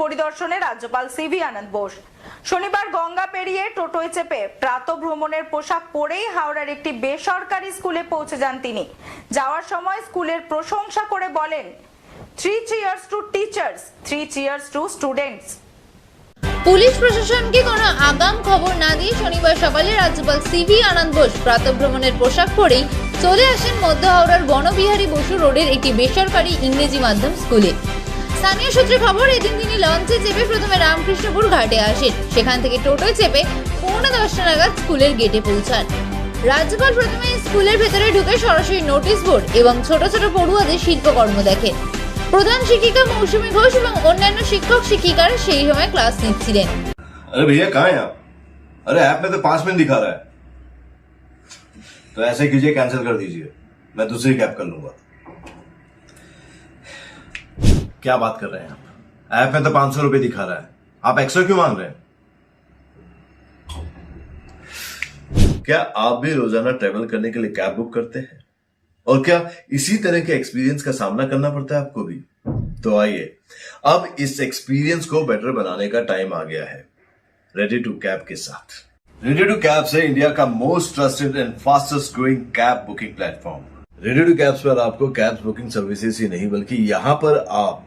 পরিদর্শনে রাজ্যপাল সিভি আনন্দ বোস। শনিবার গঙ্গা পেরিয়ে টোটোয় চেপে প্রাত ভ্রমণের পোশাক পরেই হাওড়ার একটি বেসরকারি স্কুলে পৌঁছে যান তিনি। যাওয়ার সময় স্কুলের প্রশংসা করে বলেন three cheers to teachers three cheers to students police প্রশাসনকে কোনো আগাম খবর না দিয়ে শনিবার সকালে রাজ্যপাল সিভি আনন্দ বোস প্রাতভ্রমণের পোশাক পরেই চলে আসেন মধ্য হাওড়ার বনবিহারী বসু রোডের একটি বেসরকারি ইংরেজি মাধ্যম স্কুলে। স্থানীয় সূত্রে খবর এদিন তিনি লঞ্চে চেপে প্রথমে রামকৃষ্ণপুর ঘাটে আসেন সেখান থেকে টোটোয় চেপে পৌনে দশটা নাগাদ স্কুলের গেটে পৌঁছান রাজ্যপাল প্রথমে স্কুলের ভেতরে ঢুকে সরাসরি নোটিশ বোর্ড এবং ছোট ছোট পড়ুয়াদের শিল্পকর্ম দেখেন প্রধান শিক্ষিকা মৌসুমী ঘোষ এবং অন্যান্য শিক্ষক শিক্ষিকারা সেই সময় ক্লাস নিচ্ছিলেন अरे भैया कहाँ हैं आप अरे ऐप में तो पांच मिनट दिखा रहा है तो ऐसे कीजिए कैंसिल कर दीजिए मैं दूसरी कैब कर लूंगा क्या बात कर रहे हैं आप? ऐप में तो पाँच सौ रुपए दिखा रहा है। आप एक्स्ट्रा क्यों मांग रहे हैं? क्या आप भी रोज़ाना ट्रेवल करने के लिए कैब बुक करते हैं? और क्या इसी तरह के एक्सपीरियंस का सामना करना पड़ता है आपको भी? तो आइए, अब इस एक्सपीरियंस को बेटर बनाने का टाइम आ गया है। रेडी टू कैब के साथ। रेडी टू कैब से इंडिया का most trusted and fastest growing cab booking platform ready to cabs पर आपको कैब बुकिंग सर्विसेज़ ही नहीं, बल्कि यहाँ पर आप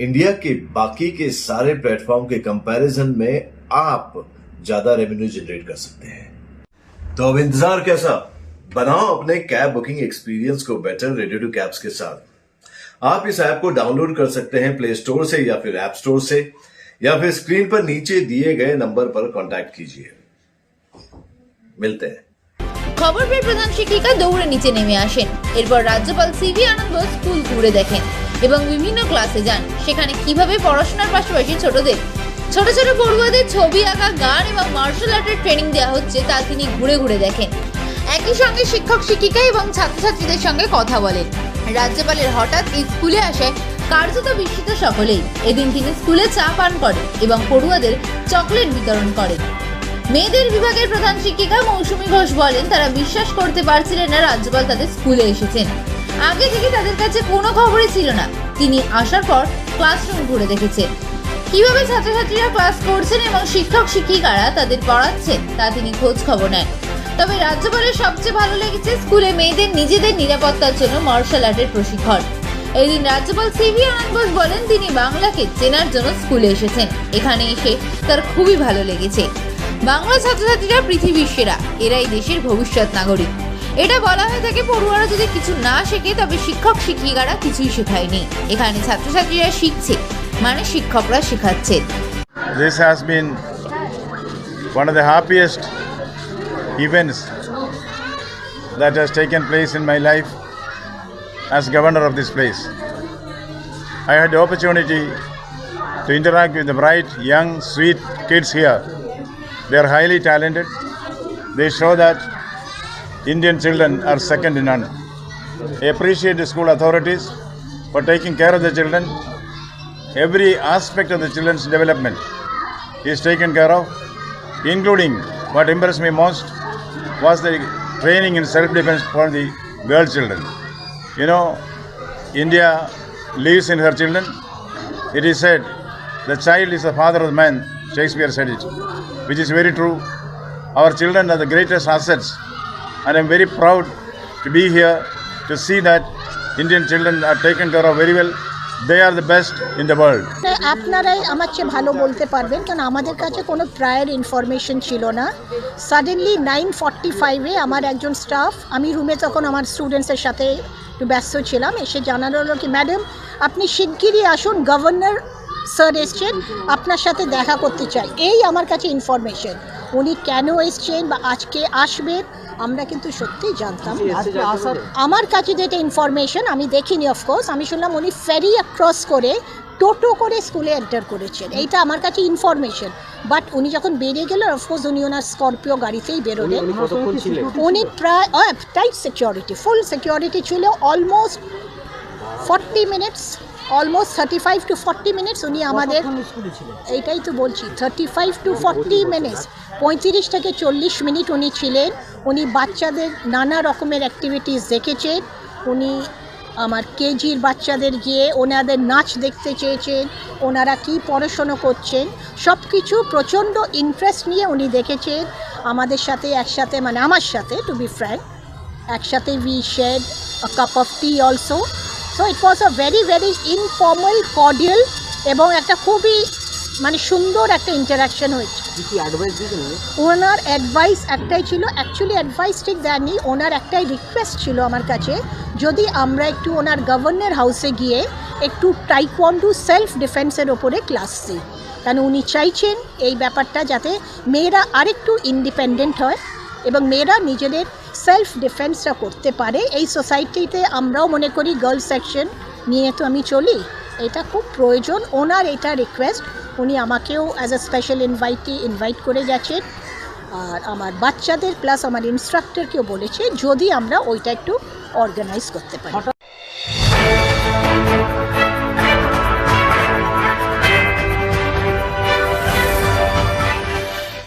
इंडिया के बाकी के सारे प्लेटफॉर्म के कंपैरिजन में आप ज्यादा रेवेन्यू जनरेट कर सकते हैं तो अब इंतजार कैसा बनाओ अपने कैब बुकिंग एक्सपीरियंस को बेटर रेडियो टू कैब्स के साथ आप इस ऐप को डाउनलोड कर सकते हैं प्ले स्टोर से या फिर ऐप स्टोर से या फिर स्क्रीन पर नीचे दिए गए नंबर पर कांटेक्ट कीजिए मिलते हैं খবর পেয়ে প্রধান শিক্ষিকা দৌড়ে নিচে নেমে আসেন এরপর রাজ্যপাল সিভি আনন্দ স্কুল ঘুরে দেখেন এবং বিভিন্ন ক্লাসে যান। সেখানে কীভাবে পড়াশোনার পাশাপাশি ছোটদের, ছোট ছোট পড়ুয়াদের ছবি আঁকা, গান এবং মার্শাল আর্টের ট্রেনিং দেওয়া হচ্ছে তা তিনি ঘুরে ঘুরে দেখেন। একই সঙ্গে শিক্ষক, শিক্ষিকা এবং ছাত্রছাত্রীদের সঙ্গে কথা বলেন। রাজ্যপালের হঠাৎ এই স্কুলে আসায় কার্যত বিস্মিত সকলেই। এদিন তিনি স্কুলে চা পান করেন এবং পড়ুয়াদের চকলেট বিতরণ করেন। মেয়েদের বিভাগের প্রধান শিক্ষিকা মৌসুমী ঘোষ বলেন, তারা বিশ্বাস করতে পারছিলেন না রাজ্যপাল তাদের স্কুলে এসেছেন। আগে থেকে তাদের কাছে কোনো খবরই ছিল না। তিনি আসার পর ক্লাসরুম ঘুরে দেখেছেন কীভাবে ছাত্রছাত্রীরা ক্লাস করছেন এবং শিক্ষক শিক্ষিকারা তাদের পড়াচ্ছেন, তা তিনি খোঁজ খবর নেন। তবে রাজ্যপালের সবচেয়ে ভালো লেগেছে স্কুলে মেয়েদের নিজেদের নিরাপত্তার জন্য মার্শাল আর্টের প্রশিক্ষণ। এদিন রাজ্যপাল সিভি আনন্দ বোস বলেন, তিনি বাংলাকে চেনার জন্য স্কুলে এসেছেন। এখানে এসে তার খুবই ভালো লেগেছে। বাংলা ছাত্রছাত্রীরা পৃথিবীর সেরা। এরাই দেশের ভবিষ্যৎ নাগরিক। এটা বলা হয়ে থাকে পড়ুয়ারা যদি কিছু না শেখে তবে শিক্ষক শিক্ষিকারা কিছুই শেখায়নি এখানে ছাত্রছাত্রীরা শিখছে মানে শিক্ষকরা শেখাচ্ছেন This has been one of the happiest events that has taken place in my life as governor of this place. I had the opportunity to interact with the bright, young, sweet kids here. They are highly talented. They show that Indian children are second to none. I appreciate the school authorities for taking care of the children. Every aspect of the children's development is taken care of, including what impressed me most was the training in self-defense for the girl children. You know, India lives in her children. It is said, the child is the father of the man, Shakespeare said it, which is very true. Our children are the greatest assets, and I'm very proud to be here to see that Indian children are taken care of very well. They are the best in the world. না, আপনারাই আমার চেয়ে ভালো বলতে পারবেন কারণ আমাদের কাছে কোনো প্রায়ার ইনফরমেশন ছিল না সাডেনলি নাইন ফর্টি ফাইভে আমার একজন স্টাফ আমি রুমে তখন আমার স্টুডেন্টসের সাথে একটু ব্যস্ত ছিলাম এসে জানানো হলো কি ম্যাডাম আপনি শিগগিরই আসুন গভর্নর স্যার এসছেন আপনার সাথে দেখা করতে চাই এই আমার কাছে ইনফরমেশন উনি কেন এসছেন বা আজকে আসবেন আমরা কিন্তু সত্যিই জানতাম। আমার কাছে যেটা ইনফরমেশন আমি দেখিনি অফকোর্স আমি শুনলাম উনি ফেরি ক্রস করে টোটো করে স্কুলে এন্টার করেছেন। এইটা আমার কাছে ইনফরমেশন বাট উনি যখন বেরিয়ে গেলেন অফকোর্স উনি ওনার স্করপিও গাড়িতেই বেরোলেন। উনি প্রায় টাইট সিকিউরিটি ফুল সিকিউরিটি ছিল almost forty minutes almost thirty five to forty minutes উনি আমাদের এইটাই তো বলছি thirty five to forty minutes পঁয়ত্রিশ থেকে চল্লিশ মিনিট উনি ছিলেন। উনি বাচ্চাদের নানা রকমের অ্যাক্টিভিটিস দেখেছেন। উনি আমার কেজির বাচ্চাদের গিয়ে ওনাদের নাচ দেখতে চেয়েছেন ওনারা কি পড়াশুনো করছেন সব কিছু প্রচণ্ড ইন্টারেস্ট নিয়ে উনি দেখেছেন। আমাদের সাথে একসাথে মানে আমার সাথে টু বি ফ্র্যাঙ্ক একসাথে we shared a cup of tea also so it was a very very informal cordial এবং একটা খুবই মানে সুন্দর একটা ইন্টারাকশন হয়েছে। ওনার অ্যাডভাইস একটাই ছিল অ্যাকচুয়ালি অ্যাডভাইস ঠিক দেননি ওনার একটাই রিকোয়েস্ট ছিল আমার কাছে যদি আমরা একটু ওনার গভর্নর হাউসে গিয়ে একটু টাইকোয়ান্ডু সেলফ ডিফেন্সের ওপরে ক্লাস দিই। কারণ উনি চাইছেন এই ব্যাপারটা যাতে মেয়েরা আরেকটু ইন্ডিপেন্ডেন্ট হয় এবং মেয়েরা নিজেদের সেলফ ডিফেন্সটা করতে পারে। এই সোসাইটিতে আমরাও মনে করি গার্লস সেকশন নিয়ে তো আমি চলি। এটা খুব প্রয়োজন। ওনার এটা রিকোয়েস্ট উনি আমাকেও as a special invitee invite করে গেছেন আর আমার বাচ্চাদের প্লাস আমার ইনস্ট্রাক্টরকেও বলেছে, যদি আমরা ওইটা একটু অর্গানাইজ করতে পারি।